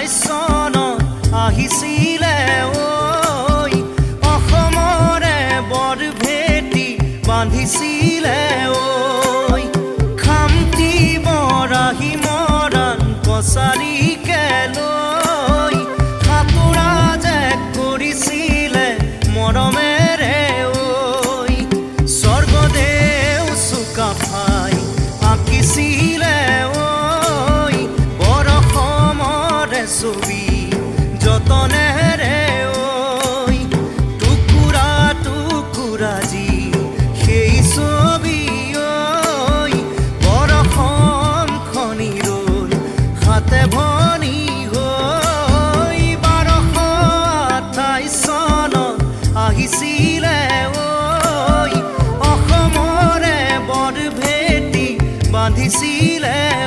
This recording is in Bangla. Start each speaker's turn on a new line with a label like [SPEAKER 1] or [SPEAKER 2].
[SPEAKER 1] ঊনৈছ চনত আহিছিলে ঐ। অসমৰে বৰ ভেটি বান্ধিছিলে ঐ। খামটি বৰাহি মৰাণ কছাৰী ছবি যতনে রে ওই, টুকুরা টুকুরা জি, সেই ছবি ওই। বরফন খনি রোল, হাতে ভনি হই। বারশ আঠাইছ চনত আহিছিলে ঐ অসমৰে বৰ ভেটি বান্ধিছিলে